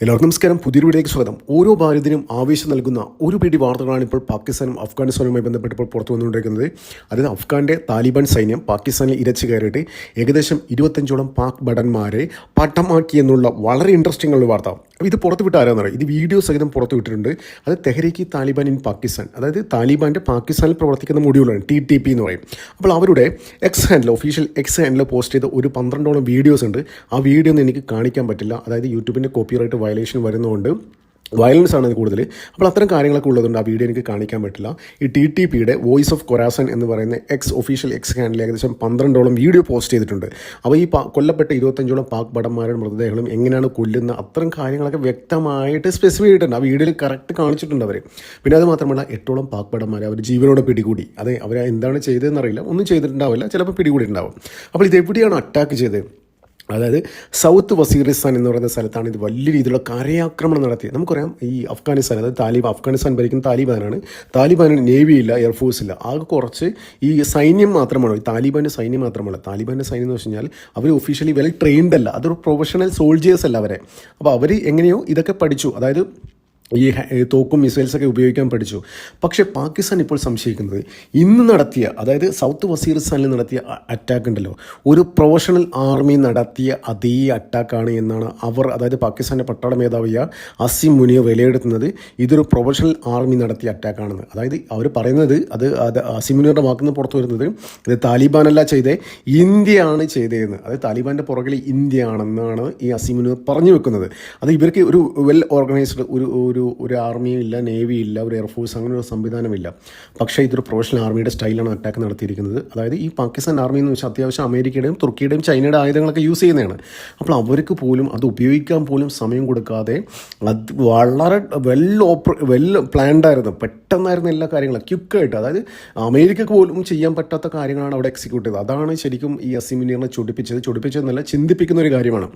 എല്ലാവർക്കും നമസ്കാരം. പുതിയൊരു വീഡിയോയ്ക്ക് സ്വാഗതം. ഓരോ ഭാരതത്തിനും ആവേശം നൽകുന്ന ഒരു പിടി വാർത്തകളാണ് ഇപ്പോൾ പാകിസ്ഥാനും അഫ്ഗാനിസ്ഥാനുമായി ബന്ധപ്പെട്ട് ഇപ്പോൾ പുറത്തു വന്നുകൊണ്ടിരിക്കുന്നത്. അതായത് അഫ്ഗാന്റെ താലിബാൻ സൈന്യം പാകിസ്ഥാനിൽ ഇരച്ചു കയറിയിട്ട് ഏകദേശം ഇരുപത്തഞ്ചോളം പാക് ഭടന്മാരെ പട്ടമാക്കി എന്നുള്ള വളരെ ഇൻട്രസ്റ്റിംഗ് ഉള്ള വാർത്ത. അപ്പോൾ ഇത് പുറത്ത് വിട്ട് പറയാം ഇത് വീഡിയോ സഹിതം പുറത്ത് വിട്ടിട്ടുണ്ട്. അത് തെഹരീക്ക് താലിബാൻ ഇൻ പാകിസ്ഥാൻ. അതായത് താലിബാന്റെ പാകിസ്ഥാനിൽ പ്രവർത്തിക്കുന്ന മൊഡ്യൂളാണ് ടി ടി പി എന്ന് പറയും. അപ്പോൾ അവരുടെ X handle official X handle post ചെയ്ത ഒരു പന്ത്രണ്ടോളം വീഡിയോസ് ഉണ്ട്. ആ വീഡിയോ ഒന്നും എനിക്ക് കാണിക്കാൻ പറ്റില്ല. അതായത് യൂട്യൂബിന്റെ കോപ്പിറൈറ്റ് വയലേഷൻ വരുന്നതുകൊണ്ട് വയലൻസ് ആണ് കൂടുതൽ. അപ്പോൾ അത്തരം കാര്യങ്ങളൊക്കെ ഉള്ളതുകൊണ്ട് ആ വീഡിയോ എനിക്ക് കാണിക്കാൻ പറ്റില്ല. ഈ ടി ടി പിയുടെ വോയിസ് ഓഫ് കൊറാസൻ എന്ന് പറയുന്ന എക്സ് ഒഫീഷ്യൽ എക്സ് ഹാൻഡിൽ ഏകദേശം പന്ത്രണ്ടോളം വീഡിയോ പോസ്റ്റ് ചെയ്തിട്ടുണ്ട്. അപ്പോൾ ഈ കൊല്ലപ്പെട്ട ഇരുപത്തഞ്ചോളം പാക് ഭടന്മാരുടെ മൃതദേഹങ്ങളും എങ്ങനെയാണ് കൊല്ലുന്ന അത്തരം കാര്യങ്ങളൊക്കെ വ്യക്തമായിട്ട് സ്പെസിഫൈ ചെയ്തിട്ടുണ്ട്. ആ വീഡിയോയിൽ കറക്റ്റ് കാണിച്ചിട്ടുണ്ട് അവർ പിന്നെ അത് മാത്രമല്ല എട്ടോളം പാക് ഭടന്മാരെ അവർ ജീവനോടെ പിടികൂടി. അതെ അവർ എന്താണ് ചെയ്തതെന്നറിയില്ല ഒന്നും ചെയ്തിട്ടുണ്ടാവില്ല. ചിലപ്പോൾ പിടികൂടിയിട്ടുണ്ടാവും. അപ്പോൾ ഇത് എവിടെയാണ് അറ്റാക്ക് ചെയ്തത്? അതായത് സൗത്ത് വസീറിസ്ഥാൻ എന്ന് പറയുന്ന സ്ഥലത്താണ് ഇത് വലിയ രീതിയിലുള്ള കരയാക്രമണം നടത്തിയത്. നമുക്കറിയാം ഈ അഫ്ഗാനിസ്ഥാൻ അതായത് താലിബാൻ അഫ്ഗാനിസ്ഥാൻ ഭരിക്കുന്ന താലിബാനാണ്. താലിബാനിന് നേവി ഇല്ല എയർഫോഴ്സ് ഇല്ല. ആകെ കുറച്ച് ഈ സൈന്യം മാത്രമാണ്. താലിബാന്റെ സൈന്യം മാത്രമല്ല. താലിബാന്റെ സൈന്യം എന്ന് വെച്ച് കഴിഞ്ഞാൽ അവർ ഒഫീഷ്യലി വെൽ ട്രെയിൻഡ് അല്ല. അതൊരു പ്രൊഫഷണൽ സോൾജിയേഴ്സ് അല്ല അവരെ. അപ്പോൾ അവർ എങ്ങനെയോ ഇതൊക്കെ പഠിച്ചു. അതായത് ഈ തോക്കും മിസൈൽസൊക്കെ ഉപയോഗിക്കാൻ പഠിച്ചു. പക്ഷേ പാകിസ്ഥാൻ ഇപ്പോൾ സംശയിക്കുന്നത് ഇന്ന് നടത്തിയ അതായത് സൗത്ത് വസീറിസ്ഥാനിൽ നടത്തിയ അറ്റാക്ക് ഉണ്ടല്ലോ. ഒരു പ്രൊഫഷണൽ ആർമി നടത്തിയ അതേ അറ്റാക്കാണ് എന്നാണ് അവർ അതായത് പാകിസ്ഥാന്റെ പട്ടാള മേധാവിയ അസിം മുനിയ വിലയിരുത്തുന്നത്. ഇതൊരു പ്രൊഫഷണൽ ആർമി നടത്തിയ അറ്റാക്കാണെന്ന് അതായത് അവർ പറയുന്നത് അത് അത് അസിം മുനിയുടെ വാക്കിൽ നിന്ന് പുറത്തു വരുന്നത് ഇത് താലിബാനല്ല ചെയ്തേ ഇന്ത്യയാണ് ചെയ്തതെന്ന് അതായത് താലിബാന്റെ പുറകിൽ ഇന്ത്യയാണെന്നാണ് ഈ അസിം മുനി പറഞ്ഞു വെക്കുന്നത്. അത് ഇവർക്ക് ഒരു വെൽ ഓർഗനൈസ്ഡ് ഒരു ഒരു ഒരു ഒരു ആർമിയും ഇല്ല നേവി ഇല്ല ഒരു എയർഫോഴ്സ് അങ്ങനെ ഒരു സംവിധാനമില്ല. പക്ഷേ ഇതൊരു പ്രൊഫഷണൽ ആർമിയുടെ സ്റ്റൈലാണ് അറ്റാക്ക് നടത്തിയിരിക്കുന്നത്. അതായത് ഈ പാകിസ്ഥാൻ ആർമി എന്ന് വെച്ചാൽ അത്യാവശ്യം അമേരിക്കയുടെയും തുർക്കിയുടെയും ചൈനയുടെ ആയുധങ്ങളൊക്കെ യൂസ് ചെയ്യുന്നതാണ്. അപ്പോൾ അവർക്ക് പോലും അത് ഉപയോഗിക്കാൻ പോലും സമയം കൊടുക്കാതെ അത് വളരെ വെൽ ഓപ്പർ വെൽ പ്ലാൻഡ് ആയിരുന്നു. പെട്ടെന്നായിരുന്നു എല്ലാ കാര്യങ്ങളും. ക്യുക്കായിട്ട് അതായത് അമേരിക്കക്ക് പോലും ചെയ്യാൻ പറ്റാത്ത കാര്യങ്ങളാണ് അവിടെ എക്സിക്യൂട്ട് ചെയ്തത്. അതാണ് ശരിക്കും ഈ അസിമിനിയറിനെ ചൊടിപ്പിച്ചത്. ചൊടിപ്പിച്ചതെന്നല്ല ചിന്തിപ്പിക്കുന്ന ഒരു കാര്യമാണ്.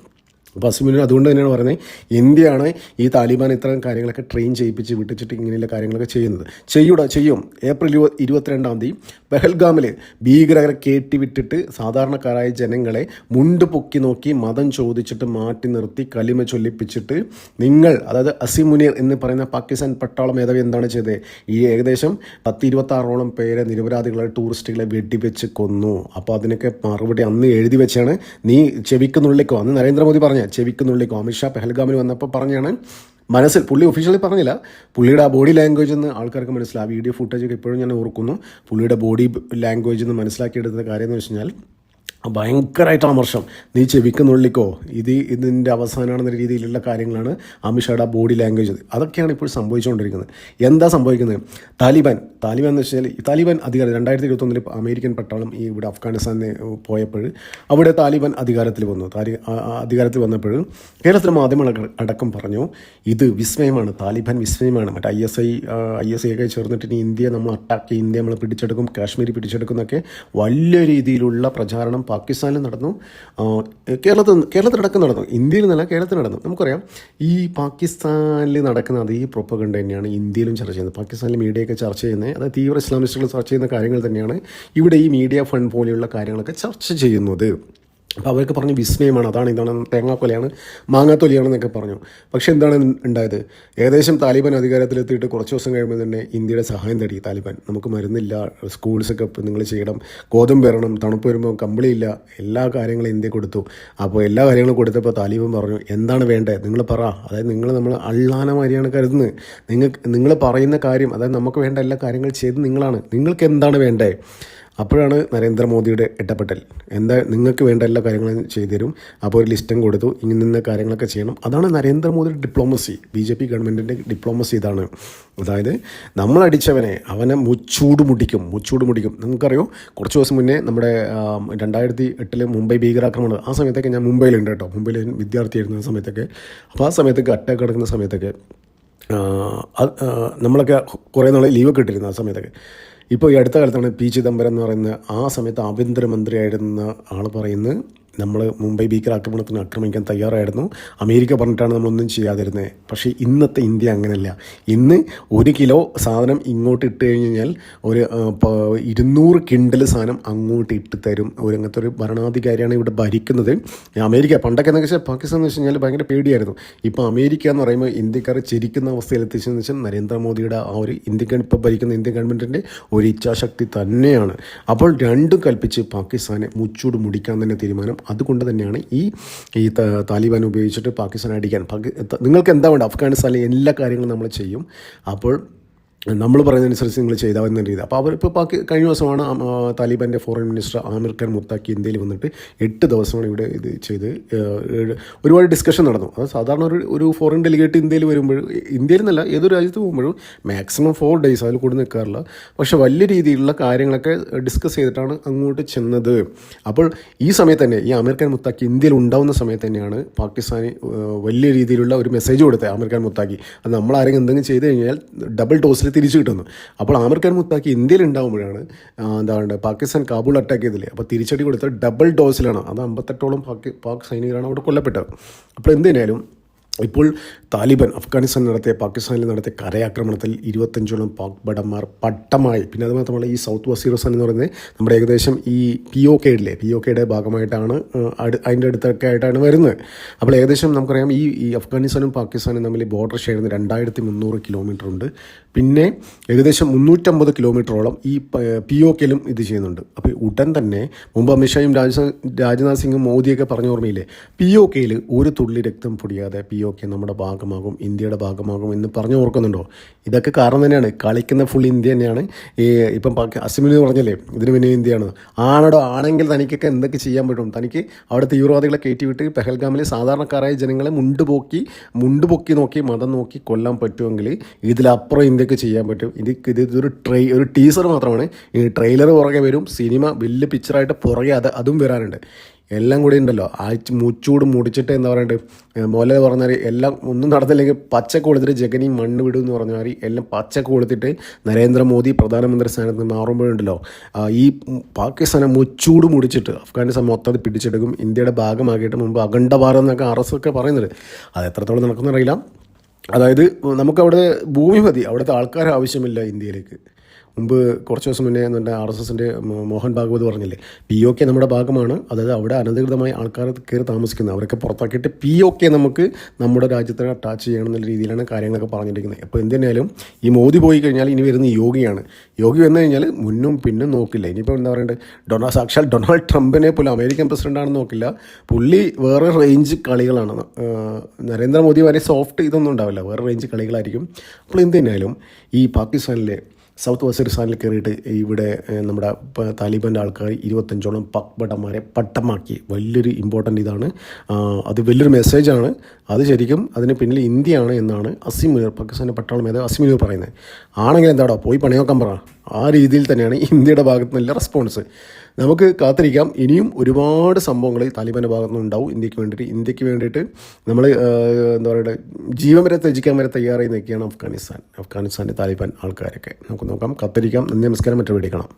അപ്പോൾ അസിമിന് അതുകൊണ്ട് തന്നെയാണ് പറയുന്നത് ഇന്ത്യയാണ് ഈ താലിബാൻ ഇത്തരം കാര്യങ്ങളൊക്കെ ട്രെയിൻ ചെയ്യിപ്പിച്ച് വിട്ടിച്ചിട്ട് ഇങ്ങനെയുള്ള കാര്യങ്ങളൊക്കെ ചെയ്യുന്നത്. ചെയ്യൂട ചെയ്യും. ഏപ്രിൽ ഇരുപ ഇരുപത്തിരണ്ടാം തീയതി പെഹൽഗാമിൽ ഭീകരരെ കയറ്റിവിട്ടിട്ട് സാധാരണക്കാരായ ജനങ്ങളെ മുണ്ട് പൊക്കി നോക്കി മതം ചോദിച്ചിട്ട് മാറ്റി നിർത്തി കലിമ ചൊല്ലിപ്പിച്ചിട്ട് നിങ്ങൾ അതായത് അസിമുനീർ എന്ന് പറയുന്ന പാകിസ്ഥാൻ പട്ടാള മേധാവി എന്താണ് ചെയ്തത് ഈ ഏകദേശം പത്ത് ഇരുപത്താറോളം പേരെ നിരപരാധികളെ ടൂറിസ്റ്റുകളെ വെടിവെച്ച് കൊന്നു. അപ്പോൾ അതിനൊക്കെ മറുപടി അന്ന് എഴുതി വെച്ചാണ് നീ ചെവിക്കുന്നുള്ളിക്കോ അന്ന് നരേന്ദ്രമോദി പറഞ്ഞ ചെവിക്കുന്നുള്ളിക്കോ അമിത്ഷാ പെഹൽഗാമിൽ വന്നപ്പോൾ പറഞ്ഞാണ് മനസ്സിൽ പുള്ളി ഒഫീഷ്യലി പറഞ്ഞില്ല. പുള്ളിയുടെ ആ ബോഡി ലാംഗ്വേജ് എന്ന് ആൾക്കാർക്ക് മനസ്സിലാവും വീഡിയോ ഫുട്ടേജ് ഒക്കെ ഇപ്പോഴും ഞാൻ ഓർക്കുന്നു. പുള്ളിയുടെ ബോഡി ലാംഗ്വേജ് എന്ന് മനസ്സിലാക്കിയെടുത്ത കാര്യം എന്ന് വെച്ച് കഴിഞ്ഞാൽ ഭയങ്കരമായിട്ട് അമർഷം നീ ചെവിക്കുന്നുള്ളിക്കോ ഇത് ഇതിന്റെ അവസാനമാണെന്ന രീതിയിലുള്ള കാര്യങ്ങളാണ് അമിത്ഷായുടെ ബോഡി ലാംഗ്വേജ് അതൊക്കെയാണ് ഇപ്പോൾ സംഭവിച്ചുകൊണ്ടിരിക്കുന്നത്. എന്താ സംഭവിക്കുന്നത്? താലിബാൻ താലിബാൻ എന്ന് വെച്ചാൽ താലിബാൻ അധികാരം രണ്ടായിരത്തി ഇരുപത്തൊന്നിൽ അമേരിക്കൻ പട്ടാളം ഈ ഇവിടെ അഫ്ഗാനിസ്ഥാനിൽ പോയപ്പോൾ അവിടെ താലിബാൻ അധികാരത്തിൽ വന്നു. താലി അധികാരത്തിൽ വന്നപ്പോൾ കേരളത്തിലെ മാധ്യമങ്ങൾ അടക്കം- പറഞ്ഞു ഇത് വിസ്മയമാണ്. താലിബാൻ വിസ്മയമാണ്. മറ്റേ I S I I S I ചേർന്നിട്ട് ഇനി ഇന്ത്യയെ നമ്മൾ അറ്റാക്ക് ഇന്ത്യ നമ്മൾ പിടിച്ചെടുക്കും. കാശ്മീർ പിടിച്ചെടുക്കുന്നൊക്കെ വലിയ രീതിയിലുള്ള പ്രചാരണം പാകിസ്ഥാനിൽ നടന്നു. കേരളത്തിൽ കേരളത്തിലടക്കം നടന്നു. ഇന്ത്യയിൽ നിന്നല്ല കേരളത്തിൽ നടന്നു. നമുക്കറിയാം ഈ പാകിസ്ഥാനിൽ നടക്കുന്ന അതേ പ്രൊപ്പകണ്ട തന്നെയാണ് ഇന്ത്യയിലും ചർച്ച ചെയ്യുന്നത്. പാകിസ്ഥാനിലെ മീഡിയയൊക്കെ ചർച്ച ചെയ്യുന്നത് അതായത് തീവ്ര ഇസ്ലാമിസ്റ്റുകൾ ചർച്ച ചെയ്യുന്ന കാര്യങ്ങൾ തന്നെയാണ് ഇവിടെ ഈ മീഡിയ ഫണ്ട് പോലെയുള്ള കാര്യങ്ങളൊക്കെ ചർച്ച ചെയ്യുന്നത്. അപ്പോൾ അവർക്ക് പറഞ്ഞു വിസ്മയമാണ്. അതാണ് ഇതാണ് തേങ്ങാക്കൊലയാണ് മാങ്ങാത്തൊലിയാണെന്നൊക്കെ പറഞ്ഞു. പക്ഷേ എന്താണ് ഉണ്ടായത്? ഏകദേശം താലിബാൻ അധികാരത്തിലെത്തിയിട്ട് കുറച്ച് ദിവസം കഴിയുമ്പോൾ തന്നെ ഇന്ത്യയുടെ സഹായം തേടി താലിബാൻ. നമുക്ക് മരുന്നില്ല സ്കൂൾസൊക്കെ നിങ്ങൾ ചെയ്യണം ഗോതമ്പ് വരണം തണുപ്പ് വരുമ്പോൾ കമ്പിളിയില്ല എല്ലാ കാര്യങ്ങളും ഇന്ത്യ കൊടുത്തു. അപ്പോൾ എല്ലാ കാര്യങ്ങളും കൊടുത്തപ്പോൾ താലിബാൻ പറഞ്ഞു എന്താണ് വേണ്ടത് നിങ്ങൾ പറ. അതായത് നിങ്ങൾ നമ്മൾ അള്ളാനമാരിയാണ് കരുതുന്നത്. നിങ്ങൾക്ക് നിങ്ങൾ പറയുന്ന കാര്യം അതായത് നമുക്ക് വേണ്ട എല്ലാ കാര്യങ്ങളും ചെയ്ത് നിങ്ങളാണ്. നിങ്ങൾക്ക് എന്താണ് വേണ്ടത് അപ്പോഴാണ് നരേന്ദ്രമോദിയുടെ ഇടപെടൽ എന്താ നിങ്ങൾക്ക് വേണ്ട എല്ലാ കാര്യങ്ങളും ചെയ്തു തരും അപ്പോൾ ഒരു ലിസ്റ്റും കൊടുത്തു. ഇങ്ങനെ കാര്യങ്ങളൊക്കെ ചെയ്യണം. അതാണ് നരേന്ദ്രമോദിയുടെ ഡിപ്ലോമസി ബി ജെ പി ഗവൺമെന്റിന്റെ ഡിപ്ലോമസി ഇതാണ്. അതായത് നമ്മൾ അടിച്ചവനെ അവനെ മുച്ചൂട് മുടിക്കും മുച്ചൂട് മുടിക്കും നിങ്ങൾക്കറിയോ കുറച്ച് ദിവസം മുന്നേ നമ്മുടെ രണ്ടായിരത്തി എട്ടിൽ മുംബൈ ഭീകരാക്രമണം ആ സമയത്തൊക്കെ ഞാൻ മുംബൈയിലുണ്ട് കേട്ടോ. മുംബൈയിൽ വിദ്യാർത്ഥിയായിരുന്ന സമയത്തൊക്കെ. അപ്പോൾ ആ സമയത്തൊക്കെ അറ്റാക്ക് നടക്കുന്ന സമയത്തൊക്കെ നമ്മളൊക്കെ കുറേ നാൾ ലീവൊക്കെ ഇട്ടിരുന്നു ആ സമയത്തൊക്കെ. ഇപ്പോൾ ഈ അടുത്ത കാലത്താണ് പി ചിദംബരം എന്ന് പറയുന്ന ആ സമയത്ത് ആഭ്യന്തരമന്ത്രിയായിരുന്ന ആൾ പറയുന്നത് നമ്മൾ മുംബൈ ഭീകര ആക്രമണത്തിന് ആക്രമിക്കാൻ തയ്യാറായിരുന്നു. അമേരിക്ക പറഞ്ഞിട്ടാണ് നമ്മളൊന്നും ചെയ്യാതിരുന്നത് പക്ഷേ ഇന്നത്തെ ഇന്ത്യ അങ്ങനെയല്ല. ഇന്ന് ഒരു കിലോ സാധനം ഇങ്ങോട്ട് ഇട്ട് കഴിഞ്ഞാൽ ഒരു ഇരുന്നൂറ് കിണ്ടൽ സാധനം അങ്ങോട്ട് ഇട്ട് തരും. ഒരു അങ്ങനത്തെ ഒരു ഭരണാധികാരിയാണ് ഇവിടെ ഭരിക്കുന്നത്. അമേരിക്ക പണ്ടൊക്കെ എന്ന് വെച്ചാൽ പാകിസ്ഥാൻ എന്ന് വെച്ച് കഴിഞ്ഞാൽ ഭയങ്കര പേടിയായിരുന്നു. ഇപ്പോൾ അമേരിക്ക എന്ന് പറയുമ്പോൾ ഇന്ത്യക്കാർ ചിരിക്കുന്ന അവസ്ഥയിൽ എത്തിച്ചതെന്ന് വെച്ചാൽ നരേന്ദ്രമോദിയുടെ ആ ഒരു ഇന്ത്യൻ ഇപ്പോൾ ഭരിക്കുന്ന ഇന്ത്യൻ ഗവൺമെന്റിന്റെ ഒരു ഇച്ഛാശക്തി തന്നെയാണ്. അപ്പോൾ രണ്ടും കൽപ്പിച്ച് പാകിസ്ഥാനെ മുച്ചൂട് മുടിക്കാൻ തന്നെ തീരുമാനം അതുകൊണ്ട് തന്നെയാണ് ഈ ഈ താലിബാൻ ഉപയോഗിച്ചിട്ട് പാകിസ്ഥാൻ അടിക്കാൻ. നിങ്ങൾക്ക് എന്താ വേണ്ട അഫ്ഗാനിസ്ഥാനിലെ എല്ലാ കാര്യങ്ങളും നമ്മൾ ചെയ്യും. അപ്പോൾ നമ്മൾ പറയുന്നതനുസരിച്ച് നിങ്ങൾ ചെയ്താൽ എന്ന രീതി അപ്പോൾ അവരിപ്പോൾ പാക്കി കഴിഞ്ഞ ദിവസമാണ് താലിബാന്റെ ഫോറിൻ മിനിസ്റ്റർ ആമിർ ഖാൻ മുത്താക്കി ഇന്ത്യയിൽ വന്നിട്ട് എട്ട് ദിവസമാണ് ഇവിടെ ഇത് ചെയ്ത് ഒരുപാട് ഡിസ്കഷൻ നടന്നു. അത് സാധാരണ ഒരു ഒരു ഫോറിൻ ഡെലിഗേറ്റ് ഇന്ത്യയിൽ വരുമ്പോൾ ഇന്ത്യയിൽ നിന്നല്ല ഏതൊരു രാജ്യത്ത് പോകുമ്പോഴും മാക്സിമം ഫോർ ഡേയ്സ് അതിൽ കൂടി നിൽക്കാറില്ല. പക്ഷേ വലിയ രീതിയിലുള്ള കാര്യങ്ങളൊക്കെ ഡിസ്കസ് ചെയ്തിട്ടാണ് അങ്ങോട്ട് ചെന്നത്. അപ്പോൾ ഈ സമയത്ത് തന്നെ ഈ ആമിർ ഖാൻ മുത്താക്കി ഇന്ത്യയിൽ ഉണ്ടാവുന്ന സമയത്ത് തന്നെയാണ് പാകിസ്ഥാന് വലിയ രീതിയിലുള്ള ഒരു മെസ്സേജ് കൊടുത്തത് ആമിർ ഖാൻ മുത്താക്കി അത് നമ്മൾ ആരെങ്കിലും എന്തെങ്കിലും ചെയ്ത് കഴിഞ്ഞാൽ ഡബിൾ ഡോസിൽ തിരിച്ചു കിട്ടുന്നു. അപ്പോൾ ആമിർ ഖാൻ മുത്താക്കി ഇന്ത്യയിൽ ഉണ്ടാകുമ്പോഴാണ് എന്താ പറയുക പാകിസ്ഥാൻ കാബൂൾ അറ്റാക്ക് ചെയ്തില്ലേ? അപ്പോൾ തിരിച്ചടി കൊടുത്ത ഡബിൾ ഡോസിലാണ് അത് അമ്പത്തെട്ടോളം പാക് പാക് സൈനികരാണ് അവിടെ കൊല്ലപ്പെട്ടത്. അപ്പോൾ എന്തിനായാലും ഇപ്പോൾ താലിബാൻ അഫ്ഗാനിസ്ഥാൻ നടത്തിയ പാകിസ്ഥാനിൽ നടത്തിയ കരയാക്രമണത്തിൽ ഇരുപത്തഞ്ചോളം പാക് ഭടന്മാർ പട്ടമായി. പിന്നെ അത് മാത്രമല്ല ഈ സൗത്ത് വസീറുസ്ഥാൻ എന്ന് പറയുന്നത് നമ്മുടെ ഏകദേശം ഈ പി ഒ കെയിലെ പി ഒ കെയുടെ ഭാഗമായിട്ടാണ് അതിന്റെ അടുത്തൊക്കെ ആയിട്ടാണ് വരുന്നത്. അപ്പോൾ ഏകദേശം നമുക്കറിയാം ഈ ഈ അഫ്ഗാനിസ്ഥാനും പാകിസ്ഥാനും തമ്മിൽ ബോർഡർ ഷെയർ രണ്ടായിരത്തി മുന്നൂറ് കിലോമീറ്റർ ഉണ്ട്. പിന്നെ ഏകദേശം മുന്നൂറ്റമ്പത് കിലോമീറ്ററോളം ഈ പി ഒ കെയിലും ഇത് ചെയ്യുന്നുണ്ട്. അപ്പോൾ ഉടൻ തന്നെ മുമ്പ് അമിത്ഷായും രാജ രാജ്നാഥ് സിംഗും മോദിയൊക്കെ പറഞ്ഞ ഓർമ്മയില്ലേ? പി ഒ കെയിൽ ഒരു തുള്ളി രക്തം പൊടിയാതെ പി ഒ കെ നമ്മുടെ ഭാഗമാകും ഇന്ത്യയുടെ ഭാഗമാകും എന്ന് പറഞ്ഞു ഓർക്കുന്നുണ്ടോ? ഇതൊക്കെ കാരണം തന്നെയാണ്. കളിക്കുന്ന ഫുൾ ഇന്ത്യ തന്നെയാണ്. ഈ ഇപ്പം അസമിൽ എന്ന് പറഞ്ഞല്ലേ ഇതിന് പിന്നെ ഇന്ത്യയാണ്. ആണോ ആണെങ്കിൽ തനിക്കൊക്കെ എന്തൊക്കെ ചെയ്യാൻ പറ്റും? തനിക്ക് അവിടെ തീവ്രവാദികളെ കയറ്റിവിട്ട് പെഹൽഗാമിലെ സാധാരണക്കാരായ ജനങ്ങളെ മുണ്ടുപോക്കി മുണ്ടുപൊക്കി നോക്കി മതം നോക്കി കൊല്ലാൻ പറ്റുമെങ്കിൽ ഇതിലപ്പുറം ഇന്ത്യയ്ക്ക് ചെയ്യാൻ പറ്റും. ഇത് ഇത് ഇതൊരു ട്രൈ ഒരു ടീസർ മാത്രമാണ്. ഈ ട്രെയിലർ പുറകെ വരും സിനിമ വലിയ പിക്ചറായിട്ട് പുറകെ അത് അതും വരാനുണ്ട് എല്ലാം കൂടി ഉണ്ടല്ലോ. ആഴ്ച മുച്ചൂട് മുടിച്ചിട്ട് എന്താ പറയണ്ടത് മോലെ പറഞ്ഞാൽ എല്ലാം ഒന്നും നടന്നില്ലെങ്കിൽ പച്ച കൊടുത്തിട്ട് ജഗനി മണ്ണ് വിടും എന്ന് പറഞ്ഞാൽ എല്ലാം പച്ച കൊടുത്തിട്ട് നരേന്ദ്രമോദി പ്രധാനമന്ത്രി സ്ഥാനത്ത് നിന്ന് മാറുമ്പോഴുണ്ടല്ലോ ആ, ഈ പാകിസ്ഥാനെ മുച്ചൂട് മുടിച്ചിട്ട് അഫ്ഗാനിസ്ഥാൻ മൊത്തത്തിൽ പിടിച്ചെടുക്കും. ഇന്ത്യയുടെ ഭാഗമാക്കിയിട്ട് മുമ്പ് അഖണ്ഡ ഭാരം എന്നൊക്കെ അറസ്റ്റൊക്കെ പറയുന്നത് അത് എത്രത്തോളം നടക്കുന്നറിയില്ല അതായത് നമുക്കവിടെ ഭൂമി മതി. അവിടുത്തെ ആൾക്കാർ ആവശ്യമില്ല ഇന്ത്യയിലേക്ക്. മുമ്പ് കുറച്ച് ദിവസം മുന്നേ നമ്മുടെ ആർ എസ് എസിന്റെ മോഹൻ ഭാഗവത് പറഞ്ഞില്ലേ? പി ഒ കെ നമ്മുടെ ഭാഗമാണ്. അതായത് അവിടെ അനധികൃതമായി ആൾക്കാർ കയറി താമസിക്കുന്നത്. അവരൊക്കെ പുറത്താക്കിയിട്ട് പി ഒ കെ നമുക്ക് നമ്മുടെ രാജ്യത്തിന് അറ്റാച്ച് ചെയ്യണം എന്നുള്ള രീതിയിലാണ് കാര്യങ്ങളൊക്കെ പറഞ്ഞിരിക്കുന്നത്. അപ്പോൾ എന്തിനായാലും ഈ മോദി പോയി കഴിഞ്ഞാൽ ഇനി വരുന്ന യോഗിയാണ്. യോഗി വന്നു കഴിഞ്ഞാൽ മുന്നും പിന്നും നോക്കില്ല. ഇനിയിപ്പോൾ എന്താ പറയണ്ടത് ഡൊണാ സാക്ഷാൽ ഡൊണാൾഡ് ട്രംപിനെ പോലും അമേരിക്കൻ പ്രസിഡന്റാണെന്ന് നോക്കില്ല. പുള്ളി വേറെ റേഞ്ച് കളികളാണ്. നരേന്ദ്രമോദി വരെ സോഫ്റ്റ് ഇതൊന്നും ഉണ്ടാവില്ല. വേറെ റേഞ്ച് കളികളായിരിക്കും. അപ്പോൾ എന്തിനായാലും ഈ പാകിസ്ഥാനിലെ സൗത്ത് വസീർസ്ഥാനിൽ കയറിയിട്ട് ഇവിടെ നമ്മുടെ താലിബാന്റെ ആൾക്കാർ ഇരുപത്തഞ്ചോളം പക്ബടന്മാരെ പട്ടമാക്കി. വലിയൊരു ഇമ്പോർട്ടന്റ് ഇതാണ്. അത് വലിയൊരു മെസ്സേജാണ് അത് ശരിക്കും അതിന് പിന്നിൽ ഇന്ത്യയാണ് എന്നാണ് അസിം മുനീർ പാകിസ്ഥാന്റെ പട്ടാളം മേധാവി അസിം മുനീർ പറയുന്നത്. ആണെങ്കിൽ എന്താടോ പോയി പണിയൊക്കാൻ പറ. ആ രീതിയിൽ തന്നെയാണ് ഇന്ത്യയുടെ ഭാഗത്ത് നല്ല റെസ്പോൺസ് നമുക്ക് കാത്തിരിക്കാം. ഇനിയും ഒരുപാട് സംഭവങ്ങൾ താലിബാന്റെ ഭാഗത്തു ഉണ്ടാവും. ഇന്ത്യയ്ക്ക് വേണ്ടിയിട്ട് ഇന്ത്യയ്ക്ക് വേണ്ടിയിട്ട് നമ്മൾ എന്താ പറയുക ജീവൻ വരെ ത്യജിക്കാൻ വരെ തയ്യാറായി നിൽക്കുകയാണ് അഫ്ഗാനിസ്ഥാൻ. അഫ്ഗാനിസ്ഥാന്റെ താലിബാൻ ആൾക്കാരൊക്കെ. നമുക്ക് നോക്കാം. കത്തിരിക്കാം. നന്ദി നമസ്കാരം. മറ്റു വേടിക്കണം